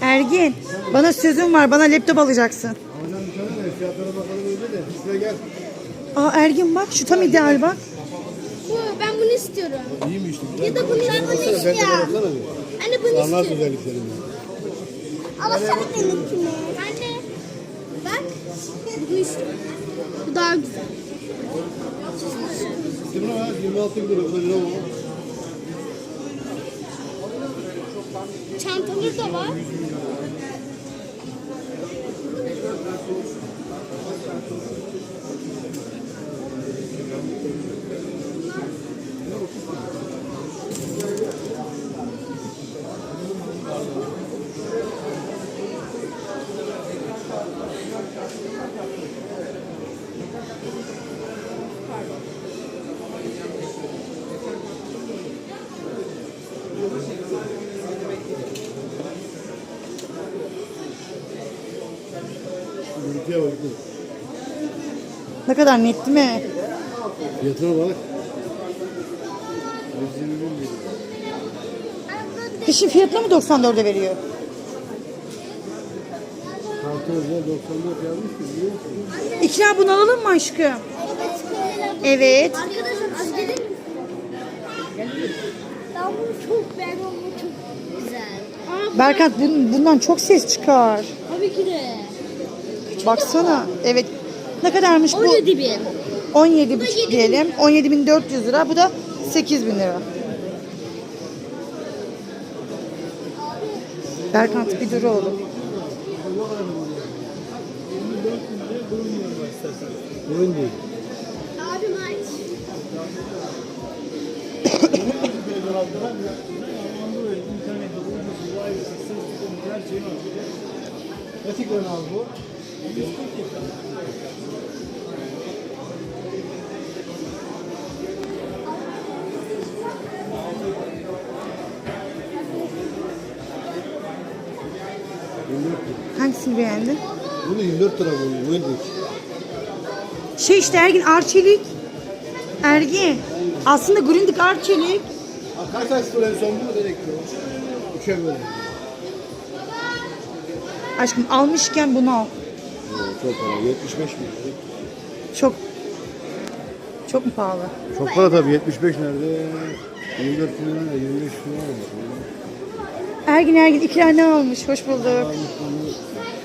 Ergin, bana sözüm var. Bana laptop alacaksın. Hocam bir tane de fiyatlara bakalım öyle de. Şuraya gel. Aa Ergin bak şu tam ideal bak. Bu, ben bunu istiyorum. İyi mi işte? Ya da bunu ben bunu istiyorum. Anne bunu Anlat istiyorum. özelliklerini. Ama sana benimkini. Anne. Bak. Bunu istiyorum. Bu daha güzel. Değil mi lan? 26 bin lira. Bu da lira? Çantaları da var. Görüntüye bak. dur. Ne kadar net değil mi? Fiyatına bak. 120 bin lira. Fiyatına mı 94'e veriyor? Kartı özel 94 yazmış ki biliyor musun? İkra bunu alalım mı aşkım? Evet. Arkadaşlar az gelir misin? Ben bunu çok beğendim. Bu çok güzel. Bun- bundan çok ses çıkar. tabii ki de. Baksana. Evet. Ne kadarmış bu? 17 bin. 17 buçuk diyelim. 17.400 lira. Bu da 8.000 lira. Berkant bir dur oğlum. Oyun değil. Abim aç. Ne tiklen abi bu? Hangisini beğendin? Bunu 24 lira bu. Değil. Şey işte Ergin Arçelik. Ergin. Aslında Grundig Arçelik. Kaç taş en son bu direkt? Üçe böyle. Aşkım almışken bunu al. Çok para. 75 bin. Çok çok mu pahalı? Çok para tabii. 75 nerede? 24 bin lira, 25 bin lira. Ergin Ergin ikra ne almış? Hoş bulduk.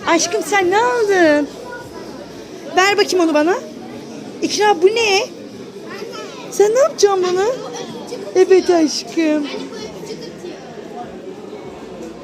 Aşkım sen ne aldın? Ver bakayım onu bana. İkra bu ne? Sen ne yapacaksın bunu? Evet aşkım.